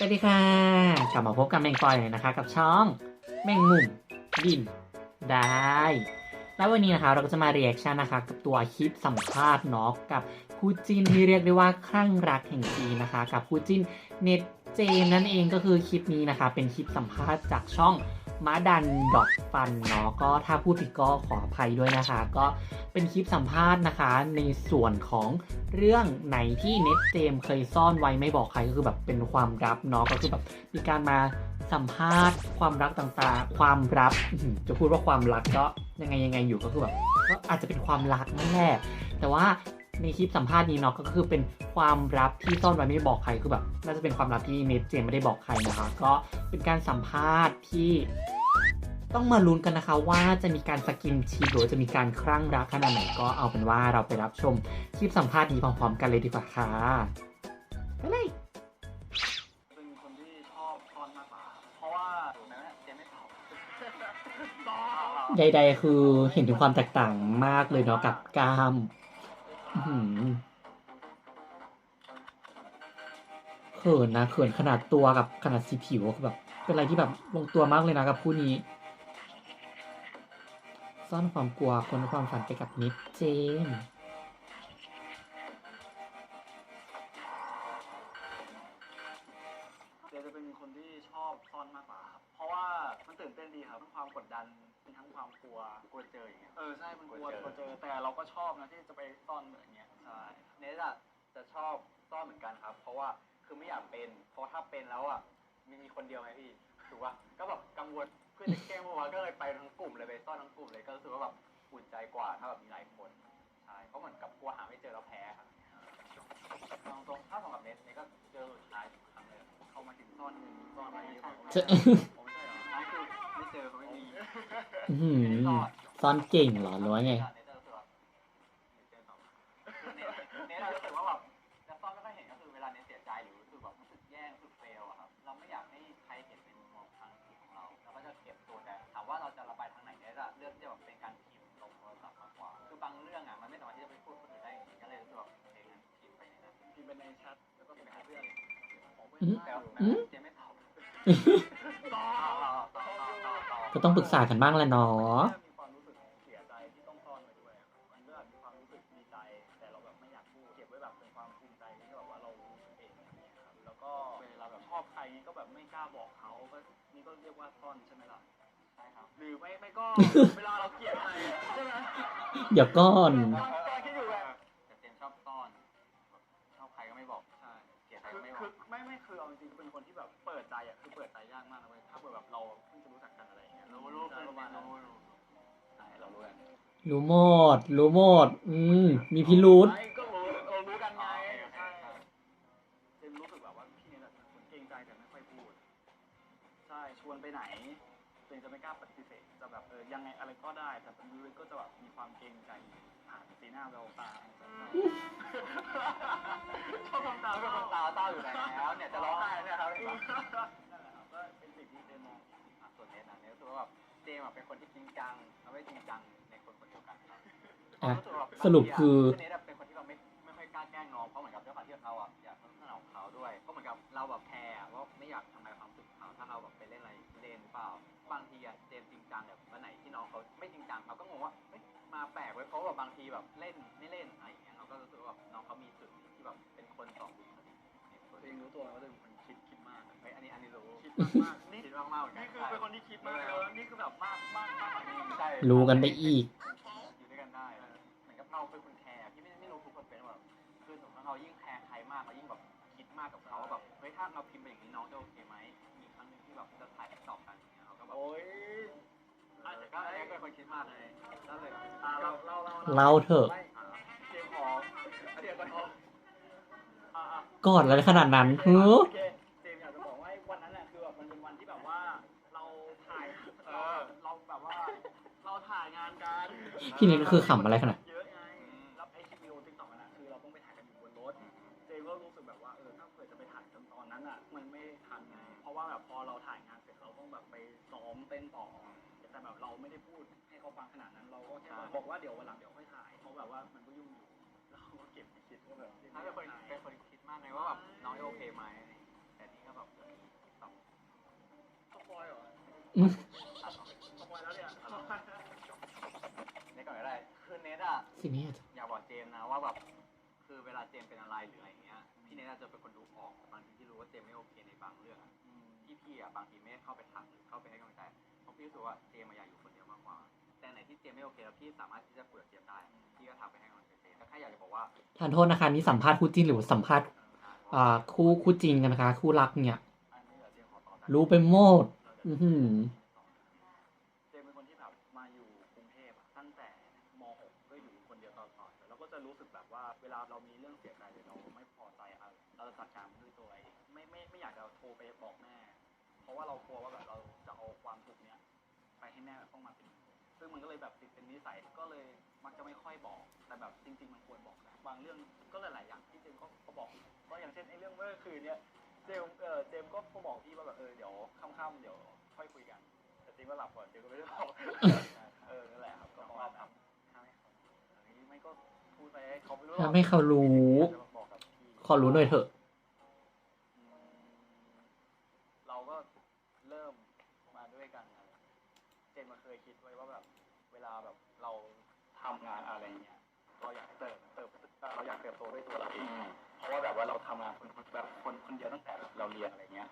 สวัสดีค่ะ กลับมาพบกับแมงปอยเลยนะคะ กับช่องแมงมุมบินได้ แล้ววันนี้นะคะเราก็จะมาเรียกชั่นนะคะ กับตัวคลิปสัมภาษณ์เนาะกับคู่จิ้นที่เรียกได้ว่าคลั่งรักแห่งปีนะคะ กับคู่จิ้นเน็ตเจนนั่นเองก็คือคลิปนี้นะคะ เป็นคลิปสัมภาษณ์จากช่อง มาดันดอทฟันเนาะก็ถ้าพูดผิดก็ขออภัยด้วยนะคะ ก็เป็นคลิปสัมภาษณ์นะคะ ในส่วนของเรื่องไหนที่เน็ตเจมเคยซ่อนไว้ไม่บอกใครก็คือแบบเป็นความลับเนาะก็คือแบบมีการมาสัมภาษณ์ ความรักต่างๆ ความลับจะพูดว่าความรักก็ยังไงยังไงอยู่ก็คือแบบก็อาจจะเป็นความรักนั่นแหละแต่ว่าในคลิปสัมภาษณ์นี้เนาะก็คือเป็นความลับที่ซ่อนไว้ไม่บอกใครคือแบบน่าจะเป็นความลับที่เน็ตเจมไม่ได้บอกใครนะคะ ก็เป็นการสัมภาษณ์ที่ ต้องมาลุ้นกันนะคะว่าจะมีการสกินชิปหรือว่าจะมีการคลั่งรักขนาดไหนก็เอาเป็นว่าเราไปรับชมคลิปสัมภาษณ์นี้พร้อมๆกันเลยดีกว่าค่ะไปเลยเป็นคนที่ชอบตอนมากกว่าเพราะว่าถูกไหมเจมไม่ตอบตอบใดๆคือเห็นถึงความแตกต่างมากเลยเนาะกับกล้ามอื้อหือเขินนะเขินขนาดตัวกับขนาดสีผิวคือแบบเป็นอะไรที่แบบลงตัวมากเลยนะกับคู่นี้ ซ่อนความกลัวคนความฝันไปกับนิดเจน งวลเพื่อนจะแกล้งเมื่อวานก็เลยไปทั้งกลุ่มเลยไปซ่อนทั้งกลุ่มเลยก็รู้สึกว่าแบบอุ่นใจกว่าถ้าแบบมีหลายคนใช่เพราะเหมือนกับกลัวหาไม่เจอแล้วแพ้ครับตรงตรงๆถ้าสำหรับเนสเนสก็เจอสุดท้ายทุกครั้งเลยเขามาถึงซ่อนเงินซ่อนอะไรอย่างเงี้ยจะผมไม่ใช่เหรออันนี้คือไม่เจอเขาไม่มีอื้อหือซ่อนเก่งเหรอหรือว่าไง ในแชทแล้วก็เป็นหาเพื่อนผมไม่อืมได้แต่หรว่าอกอืมเจไม่ตอบต่อต่อต่อต่อต่อต่อ ก็ต้องปรึกษากันบ้างแหละเนาะ มีความรู้สึกเสียใจที่ต้องซ่อนไว้ด้วยอะครับมันก็อาจมีความรู้สึกดีใจ แต่เราแบบไม่อยากพูด เก็บไว้แบบเป็นความภูมิใจที่แบบว่าเรารู้สึกเองอย่างเงี้ยครับ แล้วก็เวลาแบบชอบใครก็แบบไม่กล้าบอกเขาก็นี่ก็เรียกว่าซ่อนใช่ไหมล่ะ ใช่ครับ หรือไม่ไม่ก็ เวลาเราเกลียดใครใช่ไหม เดี๋ยวก่อนก ไม่บคืออกไม่ไม่คือเอาจริงๆเป็นคนที่แบบเปิดใจอะคือเปิดใจยากมากนะเว้ยถ้าเปิดแบบเราเพิ่งจะรู้จักกันอะไรอย่างเงี้ยรู้รู้ใช่ประมาณนั้นรู้รู้ใช่เรารู้กันรู้หมดรู้หมดอืมมีพิรุษไม่ก็รู้เรารู้กันไงโอเคใช่โอเคเจมรู้สึกแบบว่าพี่เนี่ยแหละเป็นคนเกรงใจแต่ไม่ค่อยพูด ใช่ชวนไปไหนเจมจะไม่กล้าปฏิเสธจะแบบเออยังไงอะไรก็ได้ แต่เป็นรู้ก็จะแบบมีความเกรงใจผ่าน สีหน้าแววตาชอบทำตาตาชก็อบคนทำตาตาเศร้าอยู่แล้วเนี่ยจะร้องไห้แล้วเนี่ยครับเห็นปะนั่นแหละครับก็เป็นสิ่งที่เจมมองอะส่วนเนสนะเนสรู้สึกว่าแบบเจมอะเป็นคนที่จริงจังแล้วไม่จริงจังในคนคนเดียวกันครับอะรู้สึกว่าสรุปคือ เนสอะเป็นคนที่ กับเราแบบแคร์อะว่าไม่อยากทำลายความรู้สึกเขาถ้าเราแบบไปเล่นอะไรเล่นเปล่าบางทีอะเจมจริงจังแบบวันไหนที่น้องเขาไม่จริงจังเราก็งงว่าเฮ้ยมาแปลกเว้ยเพราะว่าบางทีแบบเล่นไม่เล่นอะไรอย่างเงี้ยเราก็รู้สึกว่าแบบน้องเขามีจุดที่แบบเป็นคนสองบุคลิกในตัวเจเองมรู้ตัวว่าเจมเป็นคนคิดคิดมากเฮ้ยอันนี้อันนี้รู้คิดมากๆนี่คิดมากๆเหมือนกันนี่คือเป็นคนที่คิดมากเลยนี่คือแบบมากมากมากกว่านี้ใช่ รู้กันไปอีก อยู่ด้วยกันได้เหมือนกับเราเป็นคนแคร์ที่ไม่ไม่รู้ทุกคนเป็นว่าคือสมมติเรายิ่งแคร์ใครมากเรายิ่งแบบ คิดมากกับเขาว่าแบบเฮ้ยถ้าเราพิมพ์ไปอย่างนี้น้องจะโอเคไหมมีครั้งหนึ่งที่แบบจะถ่ายแอปตอบกันอย่างเงี้ยเราก็แบบโอ้ยอาจจะก็แเป็นคนคิดมากเลยก็เลยอ่าเราเราเราเล่าเถอะ ไม่เจมส์ขอเดี๋ยวก่อนอ่าอ่ากอดอะไรขนาดนั้นโอเฮ้อเคเจมส์อยากจะบอกว่าวันนั้นน่ะคือแบบมันเป็นวันที่แบบว่าเราถ่ายเอเราอเราแบบว่า เราถ่ายงานกันพี่นิดก็คือขำอะไรขนาด ว่าแบบพอเราถ่ายงานเสร็จเราต้องแบบไปซ้อมเต้นต่อแต่แบบเราไม่ได้พูดให้เขาฟังขนาดนั้น เราก็แค่บอกว่าเดี๋ยววันหลังเดี๋ยวค่อยถ่ายเพราะแบบว่ามันก็ยุ่งอยู่เราก็เก็บไปคิดว่าแบบถ้าเป็นคนเป็นคนคิดมากเลยว่าแบบน้องจะโอเคไหมแต่นี่ก็แบบอืมตัดออกสปอยแล้วเนี่ยเน็ตก่อนก็ได้คือเน็ตอะสิเนี่ยอยากบอกเจมส์นะว่าแบบคือเวลาเจมส์เป็นอะไรหรืออะไรเงี้ยพี่เนทอาจจะเป็นคนดูออกบางทีที่รู้ว่าเจมส์ไม่โอเคในบางเรื่อง อะที่พี่อะบางทีไม่ได้เข้าไปทักหรือเข้าไปให้กำลังใจเพราะพี่รู้สึกว่าเจมส์อะอยากอยู่คนเดียวมากกว่า แต่ไหนที่เจมส์ไม่โอเคแล้วพี่สามารถที่จะคุยกับเจมส์ได้พี่ก็ทักไปให้กำลังใจเจมส์แล้วแค่อยากจะบอกว่าทานโทษนะคะนี่สัมภาษณ์คู่จิ้นหรือสัมภาษณ์อ่าคู่คู่จริงกันนะคะ คู่รักเนี่ยอันนี้เดี๋ยวเจมส์ขอต่อรู้ไปหมดอือหือเจมส์เป็นคนที่แบบมาอยู่กรุงเทพอะตั้งแต่ม .6 ก็อยู่คนเดียวตลอดแล้วก็จะรู้สึกแบบว่าเวลาเรามีเรื่องเสียใจหรือเราไม่พอใจอะไรเราจะจัดการมันด้วยตัวเองไม่ไม่ไม่อยากจะโทรไปบอกแม่เพ ราะว่าเรากลัวว่าแบบเราจะเอาความทุกข์เนี้ยไปให้แม่แบบต้องมาเป็นซึ่งมันก็เลยแบบติดเป็นนิสัยก็เลยมักจะไม่ค่อยบอก แต่แบบจริง ๆ มันควรบอกนะบางเรื่องก็หลายๆอย่างที่เจมส์ก็ก็บอกก็อย่างเช่นไอ้เรื่องเมื่อคืนเนี้ยเจมส์เออเจมส์ก็บอกพี่ว่าแบบเออเดี๋ยวค่ำๆเดี๋ยวค่อยคุยกันแต่จริงก็หลับก่อนเจมส์ก็ไม่ได้บอกเออนั่นแหละครับก็ประมาณนั้นใช่ครับเฮ้ยไม่ก็พูดไปให้เขาไม่รู้หรอกทำให้เขารู้จะมาบอกกับพี่ขอรู้หน่อยเถอะ อืมเราก็เริ่มมาด้วยกันนะเจนมาเคยคิดไว้ว่าแบบ เวลาแบบเรา ทำงานอะไรเงี้ยเราอยากเติบเติบเอ่อเราอยากเติบโตด้วยตัวเราเองเพราะว่าแบบว่าเราทำงานคนแบบคนคนเดียวตั้งแต่แบบเราเรียนอะไรเงี้ย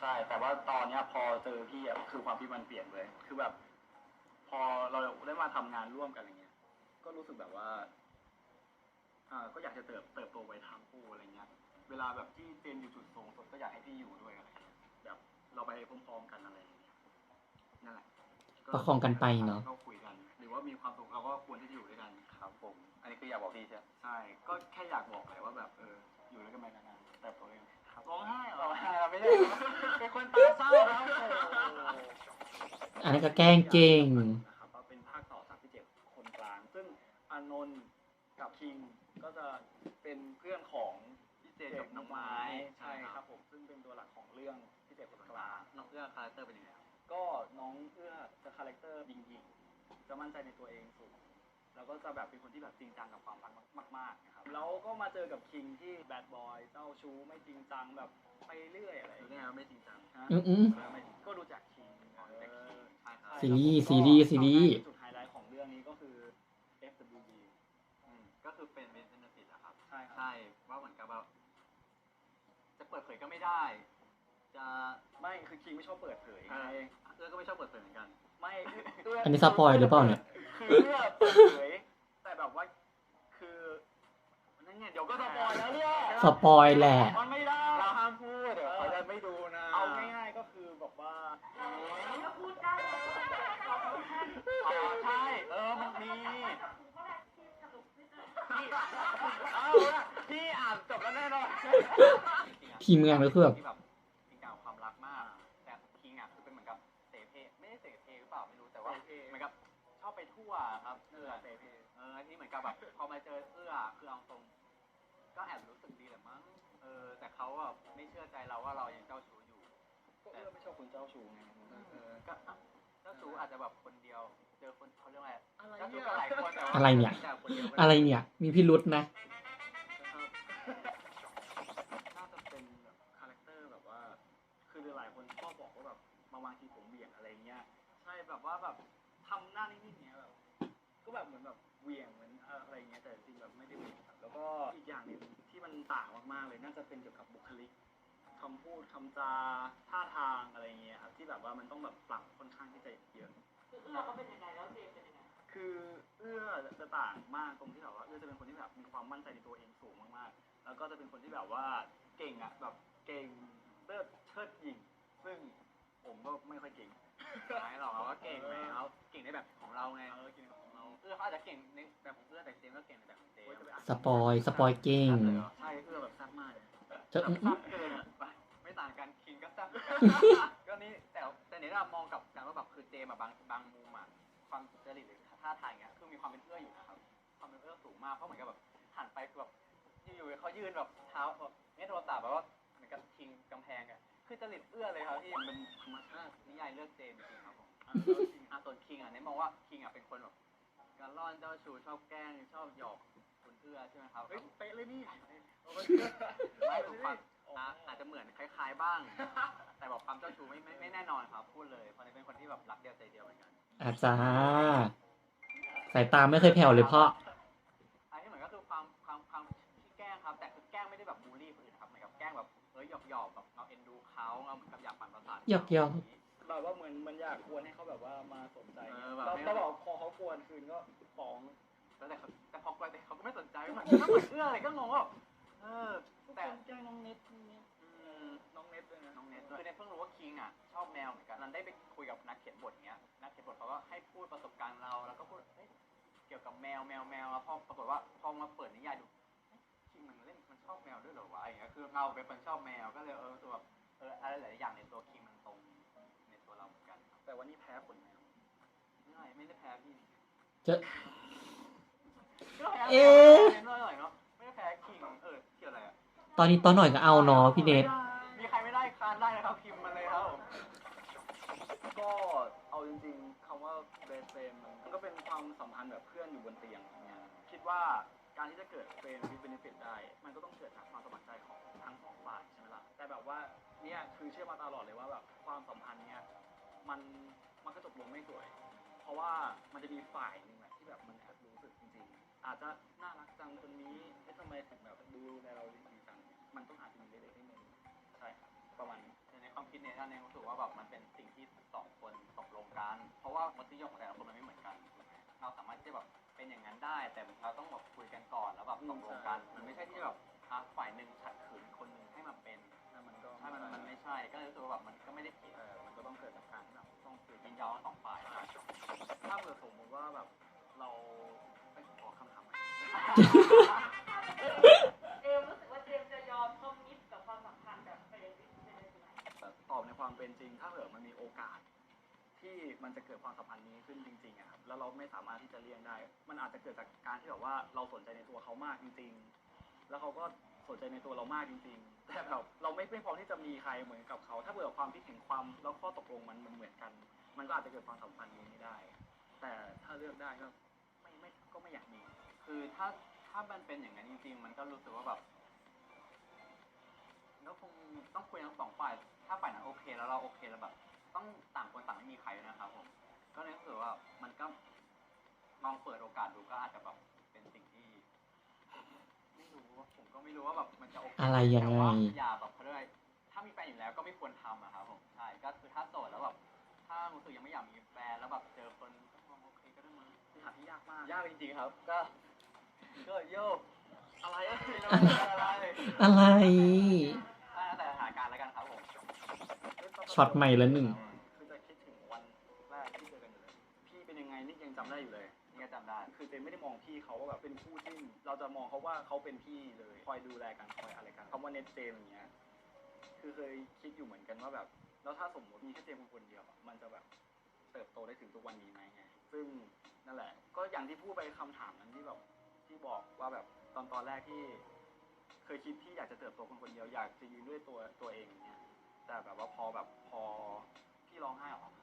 ใช่แต่ว่าตอนเนี้ยพอเจอพี่อะคือความที่มันเปลี่ยนเลย คือแบบ พอเราได้มาทำงานร่วมกันอะไรเงี้ย ก็รู้สึกแบบว่าอ่าก็อยากจะเติบเติบโตไปทั้งคู่อะไรเงี้ย เวลาแบบที่เจนอยู่จุดสูงสุดก็อยากให้พี่อยู่ด้วยอะไรเงี้ยแบบเราไปพร้อมๆกันอะไรอย่างเงี้ยนั่นแหละประคองกันไปเนอะก็คุยกันห รือว่ามีความสุขเราก็ควรที่จะอยู่ด้วยกัน ครับผม อันนี้คืออยากบอกพี่ใช่ใช่ ก็แค่อยากบอกเลยว่าแบบเอออยู่ด้วยกันไปนานๆเติบโตด้วยกันร้องไห้เหรอร้องไห้ไม่ได้เป็นคนตาเศร้าแล้วโอ้โหอันนี้ก็แกล้งเก่งนะครับว่าเป็นภาคต่อจากพี่เจ็บคนกลาง ซึ่งอานนท์กับคิงก็จะเป็นเพื่อนของพี่เจกับน้องไม้ใช่ครับผมซึ่งเป็นตัวหลักของเรื่องพี่เจ็บคนกลางน้องเอื้อคาแรคเตอร์เป็นยังไงครับก็น้องเอื้อจะคาแรคเตอร์ยิงๆ จะมั่นใจในตัวเองสูงแล้วก็จะแบบเป็นคนที่แบบจริงจังกับความรักมากๆนะครับแล้วก็มาเจอกับคิงที่แบดบอยเจ้าชู้ไม่จริงจังแบบไปเรื่อยอะไรอย่างรู้ได้เงี้ไงยว่าไม่จริงจังฮะอืมอืมก็ดูจากคิงอ๋อดูจากคิงใช่ครับซีรีส์ซีรีส์ซีรีส์จุดไฮไลท์ของเรื่องนี้ก็คือ FWB อืมก็คือเป็นเบนเซนติดอะครับใช่ครับใช่ว่าเหมือนกับว่าจะเปิดเผยก็ไม่ได้ จะไม่คือคิงไม่ชอบเปิดเผยไง เอื้อก็ไม่ชอบเปิดเผยเหมือนกัน ไม่อันนี้สปอยหรือเปล่าเนี่ย คือเพื่อเปิดเผยแต่แบบว่า คือนั่นไงเดี๋ยวก็สปอยแล้วเนี่ยสปอยแหละ มันไม่ได้เราห้ามพูดเดี๋ยวเขาจะไม่ดูนะเอาง่ายๆก็คือแบบว่าอ๋อใช่เออมันมีพี่เอาละพี่อ่านจบแล้วแน่นอน ทีมงานก็คือแบบ ที่แบบ ออเสเพเออที่เหมือนกับแบบพอมาเจอเอื้อคือเอาตรง ก็แอบรู้สึกดีแหละมั้งเออแต่เขาอะไม่เชื่อใจเราว่าเรายังเจ้าชู้อยู่ ก็เอื้อไม่ชอบคนเจ้าชู้ไงเออก็อะเจ้าชู้อาจจะแบบคนเดียว เจอคนเขาเรียกว่าอะไรอะไรเจ้าชู้เนี่ยก็หลายคนแต่ว่าอะไรเนี่ยจคนดีวก็ด้อะไรเนี่ย มีพิรุษนะน่าจะเป็นแบบคาแรคเตอร์แบบว่าคือหลายคนชอบบอกว่าแบบบางทีผมเบี่ยงอะไรเงี้ยใช่แบบว่าแบบทำหน้านิ่งๆเงี้ยแบบ ก็แบบเหมือนแบบเหวี่ยงเหมือนอะไรเงี้ยแต่จริงแบบไม่ได้เหวี่ยงครับแล้วก็อีกอย่างหนึงที่มันต่างมากๆเลยน่าจะเป็นเกี่ยวกับบุคลิกคำพูดคำจาท่าทางอะไรเงี้ยครับที่แบบว่ามันต้องแบบปรับค่อนข้างที่จะเยอะ คือเอื้อเขาเป็นยังไงแล้วเจมส์เป็นยังไงคือเอื้อจะต่างมากตรงที่แบบว่าเอื้อจะเป็นคนที่แบบมีความมั่นใจในตัวเองสูงมากๆ แล้วก็จะเป็นคนที่แบบว่าเก่งอะแบบเก่งเลิศเชิดหญิง ซึ่งผมก็ไม่ค่อยเก่ง ไม่หรอกเราก็เก่งไหมเขาเก่งในแบบของเราไง เออเก่งของ เราเอื้อเขาอาจจะเก่งในแบบของเอื้อแต่เจมส์ก็เก่งในแบบของเจมโอ้ยส์จะไปอ่านสปอยสปอยเก่งใช่เอื้อแบบแซ่บมากเลยจะแบบแซ่บเกินอะไปไม่ต่างกันคิงก็แซ่บก็นี่แต่แต่เนี่ยเรามองกับการว่าแบบคือเจมส์อะบางบางมุมอะความจริตหรือท่าทางเงี้ยคือมีความเป็นเอื้ออยู่นะครับความเป็นเอื้อสูงมากเพราะเหมือนกับแบบหันไปคือแบบอยู่ๆเขายืนแบบเท้าแบบเนี่ยโทรศัพท์แบบว่าเหมือนกับพิงกำแพงอะคือจริตเอื้อเลยครับที่มันเป็นธรรมชาตินิยายเลือกเจมส์จริงๆครับผมอะแล้วจริงอะส่วนคิงอะเนี่ยมองว่าคิงอะเป็นคนแบบ การล่อนเจ้าชู้ชอบแกล้งชอบหยอกคนเอื้อใช่ไหมครับเฮ้ยเป๊ะเลยนี่ไม่คือความคอะอาจจะเหมือนคล้าย ๆบ้าง แต่บอกความเจ้าชู้ไม่ไม่ไม่แน่นอนครับ พูดเลยเพราะนี่เป็นคนที่แบบรักเดียวใจเดียวเหมือนกันอาจารย์สายตาไม่เคยแผ่วเลยพ่ออันนี้เหมือนก็คือความความความที่แกล้งครับ แต่คือแกล้งไม่ได้แบบบูลลี่คนอื่นนะครับเหมือนกับแกล้งแบบเอ้ยหยอกหยอกๆแบบเราเอ็นดูเขาเราเหมือนกับอยากปั่นประสาทหยอกหยอกแบบว่าเหมื อนมันอยากกวนให้เขาแบบว่ามาสนใจเออแบบแล้วไม่แล้วบอกพอเขากวนคืนก็ฟ้องแล้วแต่เขาแต่พอกวนแต่เขาก็ไม่สนใจเหมือนก็เหมือนเอื้ออะไรก็งงว่าแบบเออ แต่แต่แกล้งน้องเน็ตนี่อืม น้องเน็ตด้วยนะน้องเน็ตคือเน็ตเพิ่งรู้ว่าคิงอะชอบแมวเหมือนกันนันได้ไปคุยกับนักเขียนบทเงี้ย นักเขียนบทเขาก็ให้พูดประสบการณ์เรา แล้วก็พูดเฮ้ยเกี่ยวกับแมวแมวแมวแล้วพอปรากฏว่าพอมาเปิดนิยายดูเฮ้ยคิงมันเล่นมันชอบแมวด้วยเหรอวะอย่างเงี้ยคือเราเป็นคนชอบแมวก็เลยเออรู้สึกแบบเอออะไรหลายๆอย่างในตัวคิงมันตรง แต่ว่านี่แพ้ผลแมวไม่ไม่ได้แพ้พี่เจอก็แพ้เอ๊ะแพ้หน่อยเนาะไม่ได้แพ้คิงเออเกี่ยวอะไรอะตอนนี้ตอนหน่อยก็เอาเนาะพี่เนทมีใครไม่ได้คานได้นะครับพิมพ์มาเลยครับผมก็เอาจริงๆคำว่าเบสเฟรมมันก็เป็นความสัมพันธ์แบบเพื่อนอยู่บนเตียงอย่างเงี้ยคิดว่าการที่จะเกิดเฟรมวิดเบนฟิตได้ มันก็ต้องเกิดจากความสมัครใจของทั้งสองฝ่ายใช่ไหมล่ะแต่แบบว่าเนี่ยคือเชื่อมาตลอดเลยว่าแบบความสัมพันธ์เนี่ย มันมันก็จบลงไม่สวย เพราะว่ามันจะมีฝ่ายหนึ่งแหละที่แบบมันแอบรู้สึกจริงๆ อาจจะน่ารักจังคนนี้เอ๊ะทำไมถึงแบบดูแลเราดีจัง มันต้องอาจจะมีเล็กๆนิดนึงใช่ครับประมาณนี้ในความคิดเนี่ยท่านเองรู้สึกว่าแบบมันเป็นสิ่งที่สองคนตกลงกัน เพราะว่ารสนิยมของแต่ละคนมันไม่เหมือนกันถูกไหมเราสามารถที่จะแบบเป็นอย่างนั้นได้ แต่เราต้องแบบคุยกันก่อนแล้วแบบตกลงกัน มันไม่ใช่ที่แบบอะฝ่ายหนึ่งขัดขืนอีกคนหนึ่งให้มาเป็นถ้ามันก็ถ้ามันมันไม่ใช่ ก็เลยรู้สึกว่าแบบมันก็ไม่ได้ผิดเออมันก็ ต้องเกิดจากการแบบต้องคุยยินยอมสองฝ่ายถ้าเผื่อสมมติว่าแบบเราไปขอคำถามใหม่เจมรู้สึกว่าเจมจะยอมคอมมิตกับความสัมพันธ์แบบเฟรนด์วิดเบนฟิตไหมแต่ตอบในความเป็นจริง ถ้าเผื่อมันมีโอกาส ที่มันจะเกิดความสัมพันธ์นี้ขึ้นจริงๆอะครับแล้วเราไม่สามารถที่จะเลี่ยงได้ มันอาจจะเกิดจากการที่แบบว่าเราสนใจในตัวเขามากจริง ๆ แล้วเขาก็ สนใจในตัวเรามากจริง ๆ แต่แบบเราไม่ไม่พร้อมที่จะมีใครเหมือนกับเขา ถ้าเผื่อความคิดเห็นความแล้วข้อตกลงมันมันเหมือนกัน มันก็อาจจะเกิดความสัมพันธ์นี้ไม่ได้ แต่ถ้าเลือกได้ก็ไม่ไม่ก็ไม่อยากมี คือถ้าถ้ามันเป็นอย่างนั้นจริง ๆ มันก็รู้สึกว่าแบบก็คงต้องคุยทั้งสองฝ่าย ถ้าฝ่ายนั้นโอเค แล้วเราโอเคแล้วแบบ ต้องต่างคนต่างไม่มีใครนะครับผม ก็เลยรู้สึกว่ามันก็ลองเปิดโอกาสดูก็อาจจะแบบ ไม่รู้ว่าผมก็ไม่รู้ว่าแบบมันจะโอเคอะไรยังไง แต่ว่าอย่าแบบเขาเรียกอะไรถ้ามีแฟนอยู่แล้วก็ไม่ควรทำอะครับผมใช่ก็คือถ้าโสดแล้วแบบถ้ารู้สึกยังไม่อยากมีแฟนแล้วแบบเจอคนก็มองโอเคก็ได้มั้งที่หาที่ยากมากยากจริงๆครับ ก็ก็โยกอะไรอะไม่รู้อะไรอะไร แล้วแต่สถานการณ์แล้วกันครับผมช็อตใหม่ละหนึ่ง คือจะคิดถึงวันแรกที่เจอกันอยู่เลยพี่เป็นยังไงนี่ยังจำได้อยู่เลยนี่ก็จำ ได้ คือเจนไม่ได้มองพี่เขาว่าแบบเป็นคู่จิ้น เราจะมองเขาว่าเขาเป็นพี่เลยคอยดูแลกันคอยอะไรกันคำว่าเน็ตเจมอย่างเงี้ยคือเคยคิดอยู่เหมือนกันว่าแบบ แล้วถ้าสมมติมีแค่เจมคนเดียวอะมันจะแบบเติบโตได้ถึงทุกวันนี้ไหมไงซึ่งนั่นแหละ ก็อย่างที่พูดไปคำถามนั้นที่แบบที่บอกว่าแบบตอนตอนแรกที่ เคยคิดที่อยากจะเติบโตคนคนเดียวอยากจะยืนด้วยตัวตัวเองอย่างเงี้ยแต่แบบว่าพอแบบพอพี่ร้องไห้ออกโอ้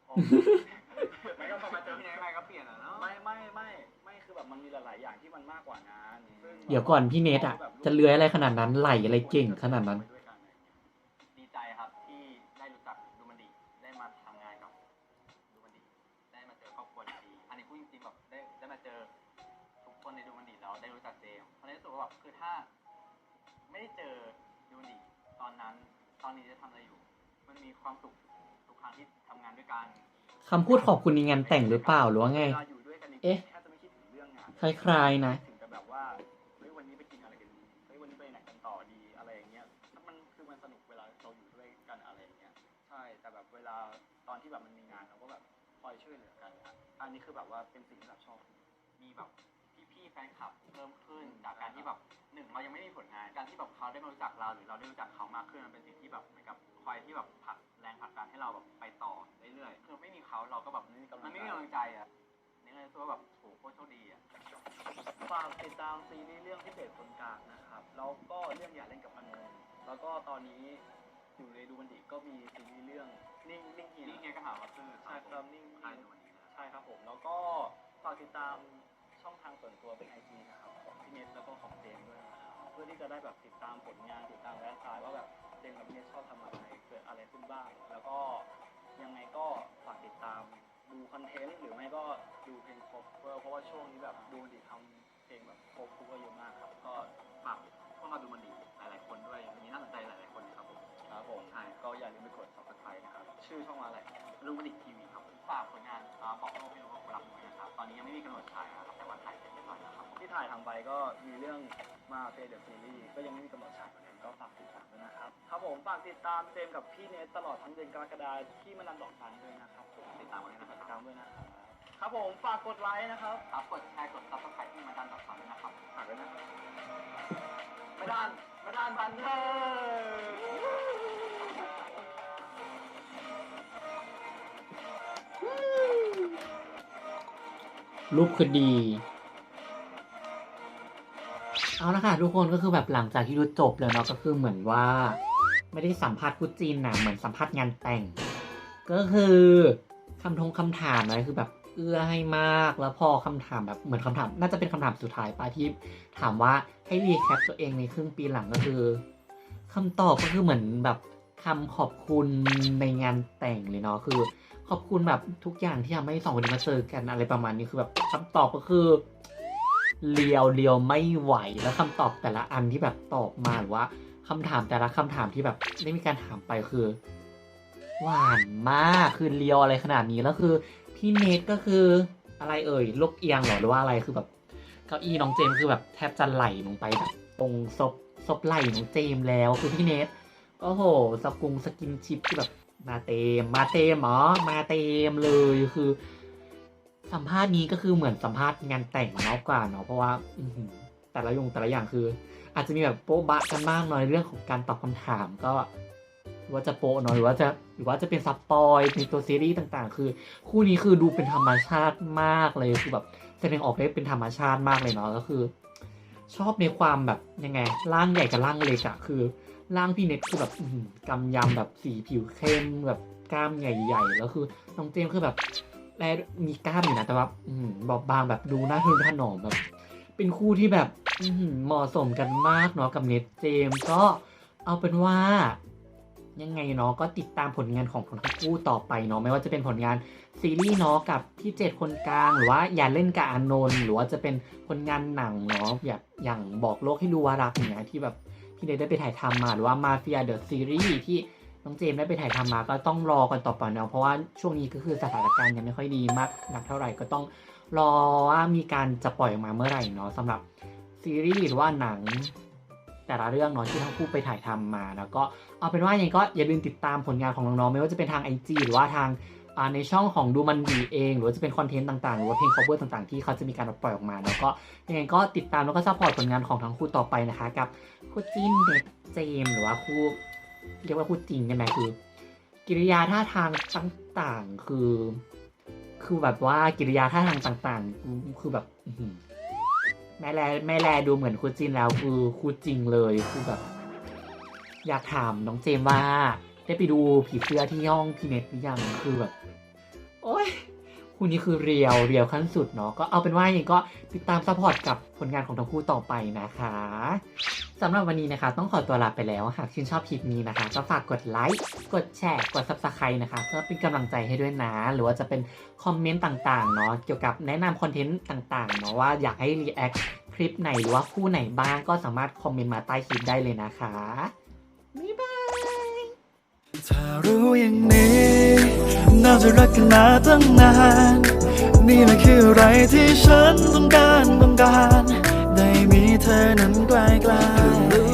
ไม่ก็พอมาเจอพี่นายใหม่ก็เปลี่ยนอะเนาะไม่ไม่ไม่ไม่คือแบบมันมีหลายๆอย่างที่มันมากกว่างานซึ่งเดี๋ยวก่อนพี่เนทอะจะเลื้อยอะไรขนาดนั้นไหลอะไรเก่งขนาดนั้น ดีใจครับที่ได้รู้จักดูมันดีได้มาทำงานกับดูมันดีได้มาเจอครอบครัวดีๆอันนี้พูดจริงๆแบบได้ได้มาเจอทุกคนในดูมันดีแล้วได้รู้จักเจมส์เพราะฉะนั้นรู้สึกว่าแบบคือถ้า ไม่ได้เจอดูมันดีตอนนั้น ตอนนี้จะทำอะไรอยู่ มันมีความสุข ทุกครั้งที่ทำงานด้วยกันคำพูดขอบคุณในงานแต่งหรือเปล่าหรือว่าไงเวลาอยู่ด้วยกันจริงๆเอ๊ะ แทบจะไม่คิดถึงเรื่องงาน คล้ายๆนะ ถึงแต่แบบว่าเฮ้ยวันนี้ไปกินอะไรกันดีเฮ้ยวันนี้ไปไหนกันต่อดีอะไรอย่างเงี้ยมันคือมันสนุกเวลาเราอยู่ด้วยกันอะไรอย่างเงี้ยใช่แต่แบบเวลาตอนที่แบบมันมีงานเราก็แบบคอยช่วยเหลือกันอะอันนี้คือแบบว่าเป็นสิ่งที่แบบชอบมีแบบพี่ๆแฟนคลับเพิ่มขึ้นจากการที่แบบ หนึ่งเรายังไม่มีผลงานการที่แบบเขาได้มารู้จักเรา หรือเราได้รู้จักเขามากขึ้นมันเป็นสิ่งที่แบบเหมือนกับคอยที่แบบผลักแรงผลักดันให้เราแบบไปต่อเรื่อยๆคือไม่มีเขาเราก็แบบมันไม่มีกำลังใจอะนี่เลยรู้สึกว่าแบบโหโคตรโชคดีอะฝากติดตามซีรีส์เรื่องพิเศษคนกลางนะครับแล้วก็เรื่องอย่าเล่นกับมันเลยแล้วก็ตอนนี้อยู่ในดูบันดิก็มีซีรีส์เรื่องนิ่งนิ่งเฮียนี่ไงก็หาว่าคือใช่ครับนิ่งใช่เฮียวันนี้นะใช่ครับผมแล้วก็ฝากติดตามช่องทางส่วนตัวเป็นไอจีนะครับของพี่ เน็ตแล้วก็ของเจมส์ด้วยนะครับเพื่อที่จะได้แบบติดตามผลงานติดตามไลฟ์สไตล์ว่าแบบเจมส์กับเนสชอบทำอะไรเกิดอะไรขึ้นบ้างแล้วก็ยังไงก็ฝากติดตามดูคอนเทนต์หรือไม่ก็ดูเพลงโคเวอร์เพราะว่าช่วงนี้แบบดูดิทำเพลงแบบโคเวอร์เยอะมากครับ ก็ฝากพวกเราดูมันดีหลาย ๆ คนด้วยมีน่าสนใจหลาย ๆ คนนะครับผมครับผมใช่ก็อย่าลืมไปกด subscribe นะครับชื่อช่องว่าอะไรดูมันดีทีวีครับฝากผลงานอ่าบอกโลกไม่รู้ว่าคนรักด้วยนะครับตอนนี้ยังไม่มีกำหนดฉายนะครับแต่ว่าถ่ายเสร็จ ถ่ายทำไปก็มีเรื่องมาเฟเดอร์ซีรีส์ก็ยังไม่มีกำหนดฉายเหมือนกันก็ฝากติดตามด้วยนะครับ ครับผมฝากติดตามเจมส์กับพี่เนทตลอดทั้งเดือนกรกฎาคมที่มันนันดอกจันด้วยนะครับผมติดตามไว้ด้วยนะครับติดตามด้วยนะครับครับผมฝากกดไลค์นะครับครับกดแชร์กดซับสไครต์ที่มาดันดอทคอมด้วยนะครับฝากด้วยนะครับไม่ด้านไม่ด้านบันเทิงรูปคือดี เอาละค่ะทุกคนก็คือแบบหลังจากที่ดูจบแล้วเนาะก็คือเหมือนว่า ไม่ได้สัมภาษณ์คู่จีนนะเหมือนสัมภาษณ์งานแต่ง ก็คือคำทงคำถามอะไรคือแบบเอื้อให้มาก แล้วพอคำถามแบบเหมือนคำถาม น่าจะเป็นคำถามสุดท้ายปะที่ถามว่าให้รีแคปตัวเองในครึ่งปีหลังก็คือคำตอบก็คือเหมือนแบบคำขอบคุณในงานแต่งเลยเนาะคือ ขอบคุณแบบทุกอย่างที่ทำให้สองคนนี้มาเจอกันอะไรประมาณนี้คือแบบคำตอบก็คือ เลียวเลียวไม่ไหวแล้วคำตอบแต่ละอันที่แบบตอบมาหรือว่าคำถามแต่ละคำถามที่แบบได้มีการถามไปคือ หวานมากคือเลียวอะไรขนาดนี้แล้วคือพี่เนทก็คืออะไรเอ่ยลกเอียงเหรอหรือว่าอะไรคือแบบเก้าอี้น้องเจมคือแบบแทบจะไหลลงไปแบบตรงซบซบไหลน้องเจมแล้วคือพี่เนทโอ้โหสกุงสกินชิปที่แบบมาเต็มมาเต็มหมอมาเต็มเลยคือ สัมภาษณ์นี้ก็คือเหมือนสัมภาษณ์งานแต่งมากกว่าเนาะเพราะว่าแต่ละยงแต่ละอย่างคือ อาจจะมีแบบโป๊ะบะกันบ้างน่อยเรื่องของการตอบคำถามก็หรือว่าจะโป๊ะเนาะหรือว่าจะหรือว่าจะเป็นซับปอยในตัวซีรีส์ต่างๆ คือ คู่นี้คือดูเป็นธรรมชาติมากเลยคือแบบแสดงออกได้เป็นธรรมชาติมากเลยเนาะก็คือ ชอบในความแบบยังไงร่างใหญ่กับร่างเล็กอะคือร่างพี่เน็ตคือแบบกำยำแบบสีผิวเข้มแบบกล้ามใหญ่ๆแล้วคือน้องเจมส์คือแบบ แลมีกล้ามอยู่นะแต่ว่าบอบบางแบบดูน่าทนุถนอมแบบ เป็นคู่ที่แบบเหมาะสมกันมากเนาะกับเน็ตเจมก็เอาเป็นว่า ยังไงเนาะก็ติดตามผลงานของทั้งคู่ต่อไปเนาะไม่ว่าจะเป็นผลงานซีรีส์เนาะกับพี่เจ็ดคนกลาง หรือว่าอย่าเล่นกับอานนท์หรือว่าจะเป็นผลงานหนังเนาะแบบอย่างบอกโลกให้รู้ว่ารักอย่างเงี้ยที่แบบพี่เนยได้ไปถ่ายทำมาหรือว่ามาเฟียเดอะซีรีส์ที่ น้องเจมส์ได้ไปถ่ายทำมาก็ต้องรอกันต่อไปเนาะเพราะว่าช่วงนี้ก็คือสถานการณ์ยังไม่ค่อยดีมากนักเท่าไหร่ก็ต้องรอว่ามีการจะปล่อยออกมาเมื่อไหร่เนาะสำหรับซีรีส์หรือว่าหนังแต่ละเรื่องเนาะที่ทั้งคู่ไปถ่ายทำมา แล้วก็เอาเป็นว่ายังไงก็อย่าลืมติดตามผลงานของน้องๆไม่ว่าจะเป็นทาง IG หรือว่าทางในช่องของดูมันดีเอง หรือว่าจะเป็นคอนเทนต์ต่างๆ หรือว่าเพลง cover ต่างๆ ที่เขาจะมีการปล่อยออกมา แล้วก็ยังไงก็ติดตามแล้วก็ซัพพอร์ตผลงานของทั้งคู่ต่อไปนะคะ กับคู่จิ้นเด็ดเจม หรือว่าคู่ เรียกว่าคู่จริงได้ไหมคือ กิริยาท่าทางต่างๆ คือ คือแบบว่ากิริยาท่าทางต่างๆ คือแบบแม่แลแม่แลดูเหมือนคูจินแล้วคือคูจริงเลยคือแบบ อยากถามน้องเจมส์ว่า ได้ไปดูผีเสื้อที่ย่องพีเน็ตหรือยังคือแบบ โอ้ย คู่นี้คือเรียวเรียวขั้นสุดเนาะก็เอาเป็นว่ายังไงก็ติดตามซัพพอร์ตกับผลงานของทั้งคู่ต่อไปนะคะสำหรับวันนี้นะคะ ต้องขอตัวลาไปแล้วหากชื่นชอบคลิปนี้นะคะ ก็ฝากกดไลค์กดแชร์กด subscribe นะคะเพื่อเป็นกำลังใจให้ด้วยนะ หรือว่าจะเป็นคอมเมนต์ต่างๆเนาะเกี่ยวกับแนะนำคอนเทนต์ต่างๆเนาะว่าอยากให้รีแอคคลิปไหนหรือว่าคู่ไหนบ้างก็สามารถคอมเมนต์มาใต้คลิปได้เลยนะคะบ๊ายบาย ถ้ารู้อย่างนี้น่าจะรักกันมาตั้งนาน นี่แหละคืออะไรที่ฉันต้องการต้องการ ได้มีเธอนั้นใกล้ๆ